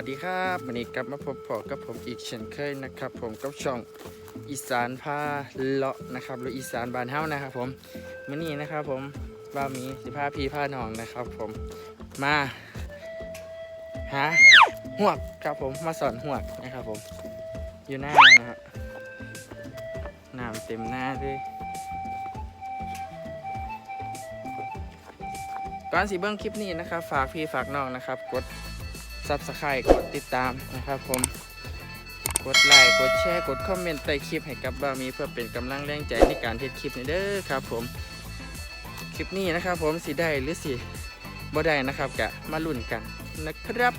วัสดีครับวันนี้กลับมาพบพอกับผมอีกเช่นเคยนะครับ ผมกับช่องอีสานพาเลาะนะครับ หรืออีสานบานเฮ้านะครับ ผมมื่อนี้นะครับ ผมว่ามีสิพาพี่พานองนะครับ ผมมาหาหวกครับผมมาสอนหวกนะครับ ผมอยู่หน้านะครับน้ำเต็มหน้าเลยก่อนสิเบิ้งคลิปนี้นะครับ ฝากพี่ฝากน้องนะครับ กด ซับสไครต์กดติดตามนะครับผม กดไลค์กดแชร์กดคอมเมนต์ใต้คลิปให้กับบามีเพื่อเป็นกำลังแรงใจในการเทดคลิปนี้เด้อครับผม คลิปนี้นะครับผมสิได้หรือสิบ่ได้นะครับกะมาลุ้นกันนะครับ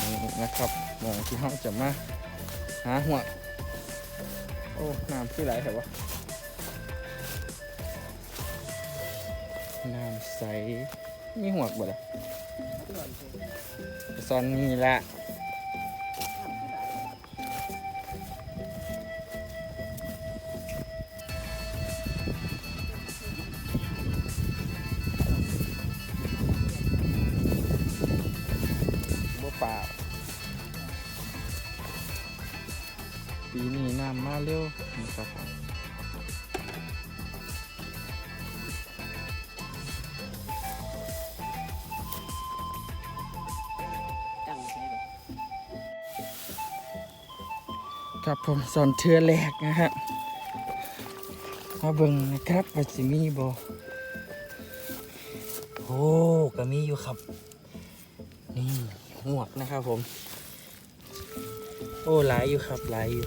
นี่นะครับหมองที่ห้องจะมาหาหัวโอ้น้ำที่ไหลเหรอวะ น้ำใส มีหัวกบ่ล่ะซอนนี่ละบ่เปล่าปีนี้น้ำมาเร็วนะครับ ครับผมสอนเทือแรกนะฮะมาเบิ่งนะครับว่าสิมีบ่โอ้ก็มีอยู่ครับ นี่หวกนะครับผม โอ้หลายอยู่ครับหลายอยู่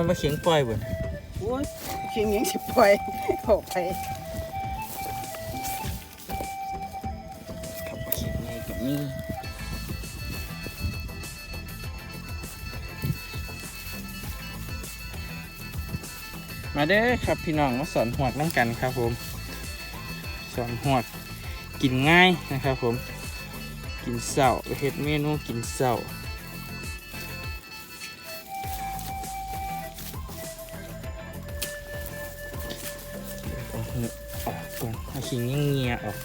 มันมาเขียงปล่อยบ่นำโอ้ยขิงยังสิปล่อยออกไปครับมาเขียงไงกับนี่มาเด้อครับพี่น้องมาสอนหวกน้ำกันครับผม สอนหวกกินง่ายนะครับผม กินเสาเฮ็ดเมนูกินเสาเอา กินเอาขิงเงียออก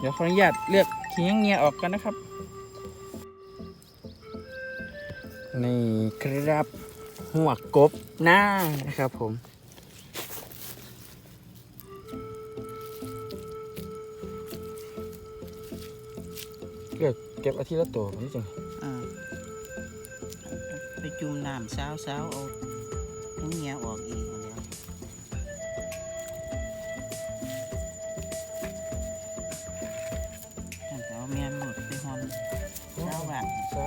เดี๋ยวขออนุญาตเลือกขี้ยังเงียออกกันนะครับ นี่ครับหัวกบหน้านะครับผมเลือกเก็บอาทิตย์ละตัวผมนี่จังอ่าไปจุ่มน้ำเช้าเช้าๆเอาทั้งเงี้ยออกอีก เช้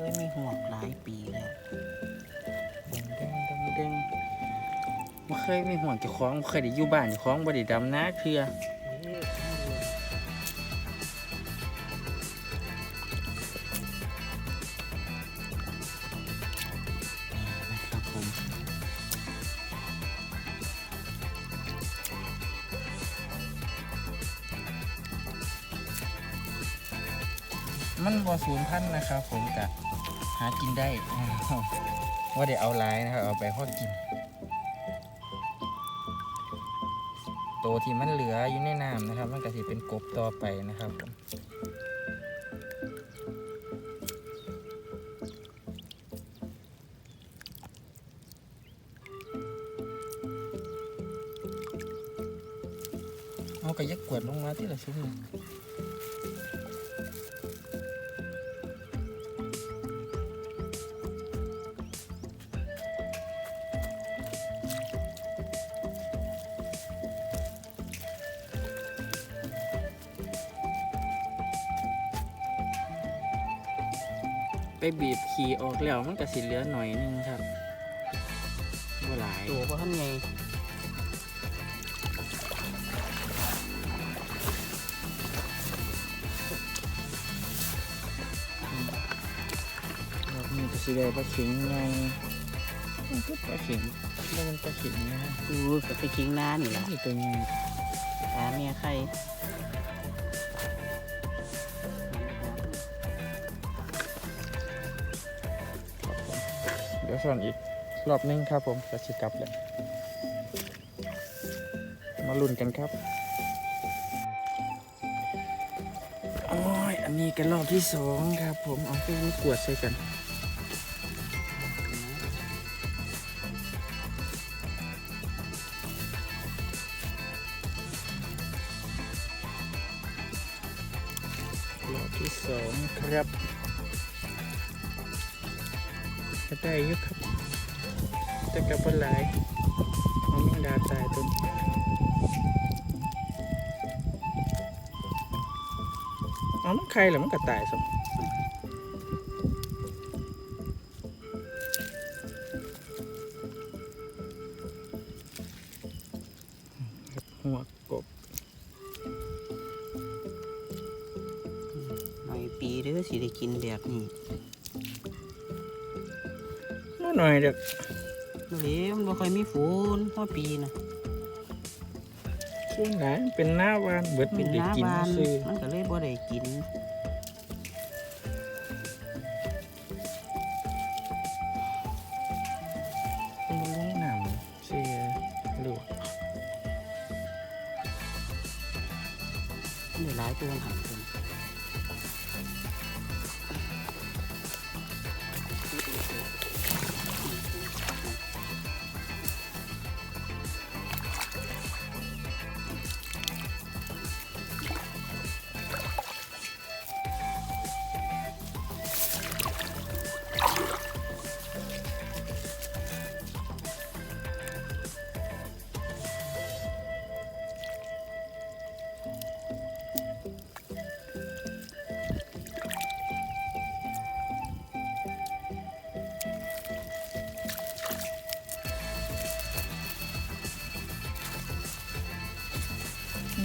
อ้ยไม่ห่วงหลายปีแล้วดงเด้งดงเด้งม่เคยไม่ห่วงจะคล้องบ่เคยได้อยู่บ้านจะคล้องบ่ได้ดำนาเทื่อนะครับผมมันบ่สูญพันธุ์นะครับผมกับ หากินได้ ว่าเดี๋ยวเอาลายนะครับ เอาไปพอกิน โตวที่มันเหลืออยู่ในน้ำนะครับ มันก็สิเป็นกบต่อไปนะครับผมเอากระยักกวดลงมาที่ละซุ้มหนึ่ง ไปบีบขี่ออกแล้วมันก็สิเหลือหน่อยนึงครับบ่หลายตัวบ่ทันไงรอบนี้ก็สิได้ปลาเข็งไงมันก็ปลาเข็งแล้วมันปลาเข็งนะดูกับไปคิงหน้านี่ล่ะนี่ตัวใหญ่หาเมียใคร ดี๋ยวส่นอีกรอบนึงครับผมจะชิกลับเลยมาลุ้นกันครับโอ้ยอันนี้กันรอบที่สองครับ ผมเอาเครื่องกวดใส่กันรอบที่สองครับ ก็ได้ยุครับ แต่กับปลายเอาแมงดาตายตัวนี้เอามันใครหรอมันก็ตายสมหัวกบหน่อยปีเด้อสิได้กินแบบนี้ หน่อยเด็กเดี๋ยวมันบ่ค่อยมีฝนหัวปีนะช่วงไหนเป็นหน้าวานเบิดเป็เป็นนหได้น้ากินบานซื้อมันก็เลยบ่ได้กินเป็นลุงหนำเสียหลวกมันได้หลายตัวหันคนมัน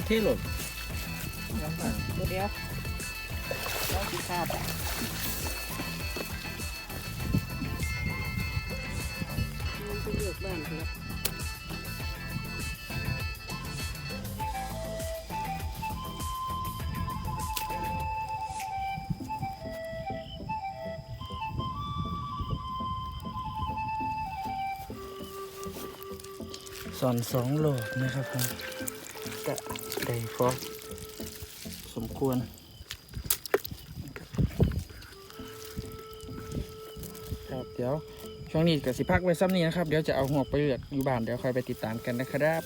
เท่หลดเดี๋ยวเดี๋ยวเราสิคาดมันไปเลือกบ้านเถอะสอนสองโหลดนะครับผม ได้พอสมควรครับเดี๋ยวช่วงนี้ก็สิพักไว้ซ้ำนี้นะครับ เดี๋ยวจะเอาหัวไปเลือกอยู่บ้านเดี๋ยวคอยไปติดตามกันนะครับ